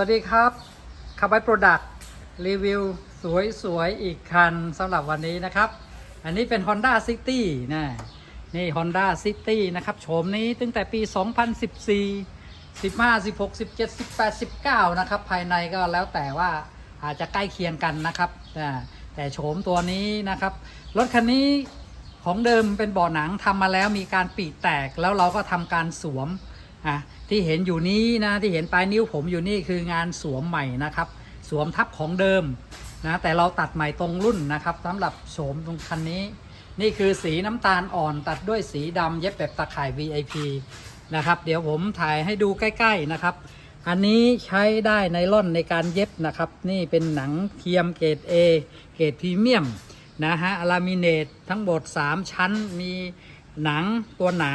วัสดีครับคาร์บ y โปรดักต์รีวิวสวยๆ อีกคันสำหรับวันนี้นะครับ อันนี้เป็น Honda City นะนี่ Honda City นะครับโฉมนี้ตั้งแต่ปี 2014 15 16 17 18 19 นะครับ ภายในก็แล้วแต่ว่าอาจจะใกล้เคียงกันนะครับ แต่แต่โฉมตัวนี้นะครับ รถคันนี้ของเดิมเป็นบาะหนังทำมาแล้วมีการปีแตกแล้วเราก็ทำการสวม อะที่เห็นอยู่นี้นะที่เห็นปลายนิ้วผมอยู่นี่คืองานสวมใหม่นะครับ สวมทับของเดิมนะแต่เราตัดใหม่ตรงรุ่นนะครับสำหรับโฉมตรงคันนี้ นี่คือสีน้ำตาลอ่อนตัดด้วยสีดำเย็บแบบตะข่าย VIP นะครับเดี๋ยวผมถ่ายให้ดูใกล้ ๆนะครับ อันนี้ใช้ได้ไนล่อนในการเย็บนะครับ นี่เป็นหนังเทียมเกรด A เกรดพรีเมียมนะฮะลามิเนตทั้งหมด 3 ชั้นมีหนังตัวหนา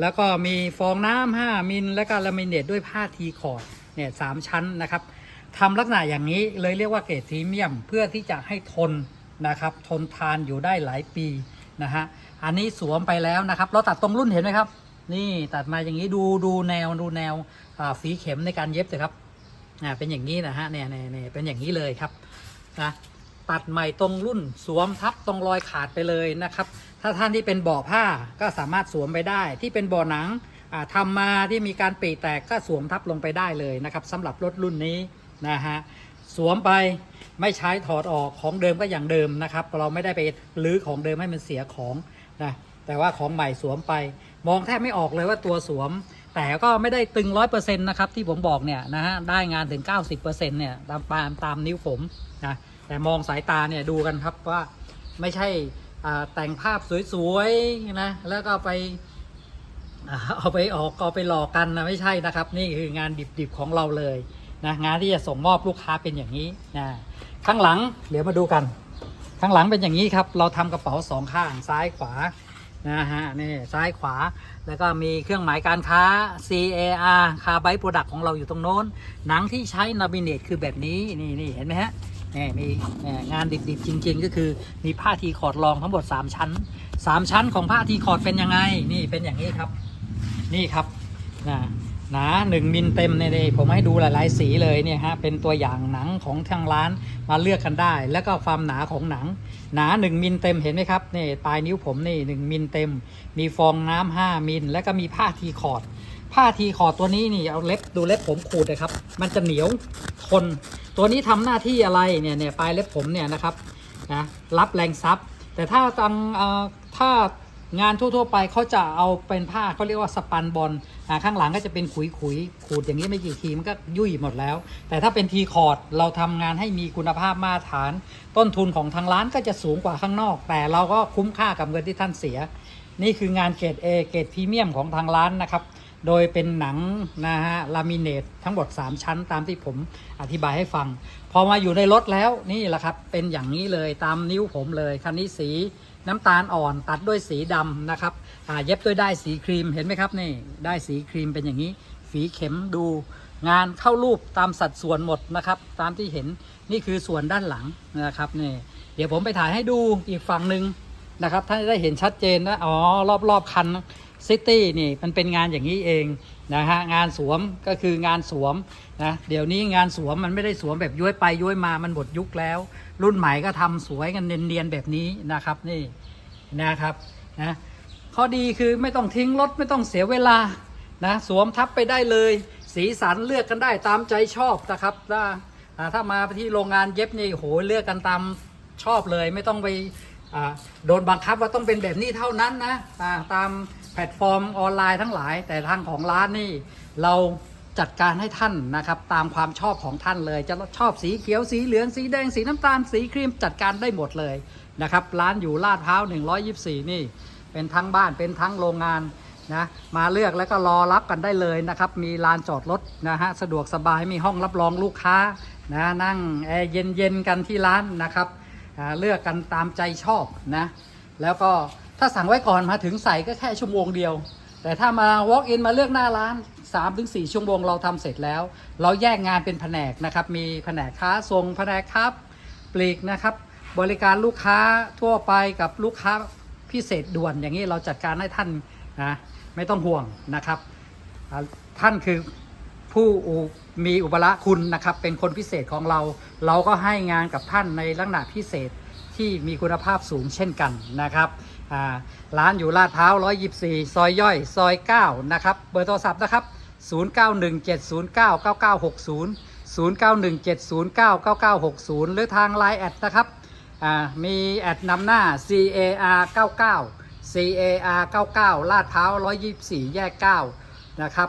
แล้วก็มีฟองน้ำ5มิลแล้วก็ลามิเนตด้วยผ้าทีคอร์ดเนี่ยสามชั้นนะครับทำลักษณะอย่างนี้เลยเรียกว่าเกรดพรีเมียม เพื่อที่จะให้ทนนะครับ ทนทานอยู่ได้หลายปีนะฮะอันนี้สวมไปแล้วนะครับ เราตัดตรงรุ่นเห็นไหมครับ นี่ตัดมาอย่างนี้ดูดูแนวดูแนวฝีเข็มในการเย็บเลยครับอ่าเป็นอย่างนี้นะฮะเนี่ยเนี่ยเนี่ยเป็นอย่างนี้เลยครับนะตัดใหม่ตรงรุ่นสวมทับตรงรอยขาดไปเลยนะครับ ถ้าท่านที่เป็นเบาะผ้าก็สามารถสวมไปได้ ที่เป็นเบาะหนังอ่าทำมาที่มีการปีแตกก็สวมทับลงไปได้เลยนะครับสำหรับรถรุ่นนี้นะฮะสวมไปไม่ใช้ถอดออกของเดิมก็อย่างเดิมนะครับ เราไม่ได้ไปรื้อของเดิมให้มันเสียของนะแต่ว่าของใหม่สวมไป มองแทบไม่ออกเลยว่าตัวสวม แต่ก็ไม่ได้ตึงร้อยเปอร์เซ็นต์นะครับที่ผมบอกเนี่ยนะฮะได้งานถึง 90%เนี่ยตามตามตามนิ้วผมนะแต่มองสายตาเนี่ยดูกันครับว่าไม่ใช่ แต่งภาพสวยๆนะแล้วก็ไปเอาไปออกเอาไปหลอกกันนะไม่ใช่นะครับ นี่คืองานดิบๆของเราเลยนะงานที่จะส่งมอบลูกค้าเป็นอย่างนี้นะข้างหลังเดี๋ยวมาดูกัน ข้างหลังเป็นอย่างนี้ครับ เราทำกระเป๋าสองข้างซ้ายขวานะฮะนี่ซ้ายขวาแล้วก็มีเครื่องหมายการค้า CAR คาร์ไบโปรดักของเราอยู่ตรงโน้น หนังที่ใช้นาบิเนตคือแบบนี้นี่นี่เห็นไหมฮะ นี่มีงานดิบๆจริง ๆ ก็คือมีผ้าทีคอร์ดรองทั้งหมด 3 ชั้น 3 ชั้นของผ้าทีคอร์ดเป็นยังไง นี่เป็นอย่างนี้ครับ นี่ครับนะหนาหนึ่งมิลเต็มเนี่ยผมให้ดูหลายๆ สีเลยเนี่ยฮะเป็นตัวอย่างหนังของทางร้านมาเลือกกันได้ แล้วก็ความหนาของหนัง หนา1มิลเต็มเห็นไหมครับนี่ปลายนิ้วผมนี่1มิลเต็ม มีฟองน้ำ5มิลแล้วก็มีผ้าทีคอร์ด ผ้าทีคอร์ดตัวนี้นี่เอาเล็บดูเล็บผมขูดเลยครับ มันจะเหนียวทน ตัวนี้ทำหน้าที่อะไรเนี่ยเนี่ยปลายเล็บผมเนี่ยนะครับนะรับแรงซับแต่ถ้าตังถ้างานทั่ว ๆ ไปเขาจะเอาเป็นผ้าเขาเรียกว่าสปันบอลข้างหลังก็จะเป็นขุยขุยขูดอย่างนี้ไม่กี่ทีมันก็ยุ่ยหมดแล้ว แต่ถ้าเป็นทีคอร์ดเราทำงานให้มีคุณภาพมาตรฐาน ต้นทุนของทางร้านก็จะสูงกว่าข้างนอก แต่เราก็คุ้มค่ากับเงินที่ท่านเสีย นี่คืองานเกรด A เกรดพรีเมียมของทางร้านนะครับ โดยเป็นหนังนะฮะลามิเนตทั้งหมด 3 ชั้นตามที่ผมอธิบายให้ฟัง พอมาอยู่ในรถแล้วนี่แหละครับ เป็นอย่างนี้เลยตามนิ้วผมเลย คันนี้สีน้ำตาลอ่อนตัดด้วยสีดำนะครับเย็บด้วยได้สีครีมเห็นไหมครับนี่ได้สีครีมเป็นอย่างนี้ ฝีเข็มดู งานเข้ารูปตามสัดส่วนหมดนะครับ ตามที่เห็นนี่คือส่วนด้านหลังนะครับนี่เดี๋ยวผมไปถ่ายให้ดูอีกฝั่งหนึ่งนะครับท่านจะได้เห็นชัดเจนนะอ๋อรอบรอบคัน ซิตี้นี่มันเป็นงานอย่างนี้เองนะฮะงานสวมก็คืองานสวมนะเดี๋ยวนี้งานสวมมันไม่ได้สวมแบบย้วยไปย้วยมามันหมดยุคแล้ว รุ่นใหม่ก็ทำสวยกันเนียนๆแบบนี้นะครับนี่นะครับนะข้อดีคือไม่ต้องทิ้งรถไม่ต้องเสียเวลานะสวมทับไปได้เลย สีสันเลือกกันได้ตามใจชอบนะครับถ้าถ้ามาที่โรงงานเย็บนี่โหเลือกกันตามชอบเลย ไม่ต้องไป โดนบังคับว่าต้องเป็นแบบนี้เท่านั้นนะตามแพลตฟอร์มออนไลน์ทั้งหลาย แต่ทางของร้านนี่เราจัดการให้ท่านนะครับตามความชอบของท่านเลย จะชอบสีเขียวสีเหลืองสีแดงสีน้ำตาลสีครีมจัดการได้หมดเลยนะครับร้านอยู่ลาดพร้าว 124 นี่ เป็นทั้งบ้านเป็นทั้งโรงงานนะมาเลือกแล้วก็รอรับกันได้เลยนะครับ มีลานจอดรถนะฮะสะดวกสบายมีห้องรับรองลูกค้านะนั่งแอร์เย็นๆกันที่ร้านนะครับ เลือกกันตามใจชอบนะ แล้วก็ถ้าสั่งไว้ก่อนมาถึงใส่ก็แค่ชั่วโมงเดียว แต่ถ้ามา walk in มาเลือกหน้าร้าน 3-4 ชั่วโมงเราทำเสร็จแล้ว เราแยกงานเป็นแผนกนะครับ มีแผนกค้าส่งแผนกครับปลีกนะครับ บริการลูกค้าทั่วไปกับลูกค้าพิเศษด่วนอย่างนี้เราจัดการให้ท่านนะไม่ต้องห่วงนะครับ ท่านคือ ผู้มีอุปละคุณนะครับ เป็นคนพิเศษของเรา เราก็ให้งานกับท่านในลักษณะพิเศษที่มีคุณภาพสูงเช่นกันนะครับร้านอยู่ลาดพร้าว 124 ซอยย่อย ซอย 9 นะครับ เบอร์โทรศัพท์นะครับ 0917099960 0917099960 หรือทาง Line แอดนะครับ มีแอดนำหน้า CAR 99 CAR 99ลาดพร้าว 124 แยก 9 นะครับ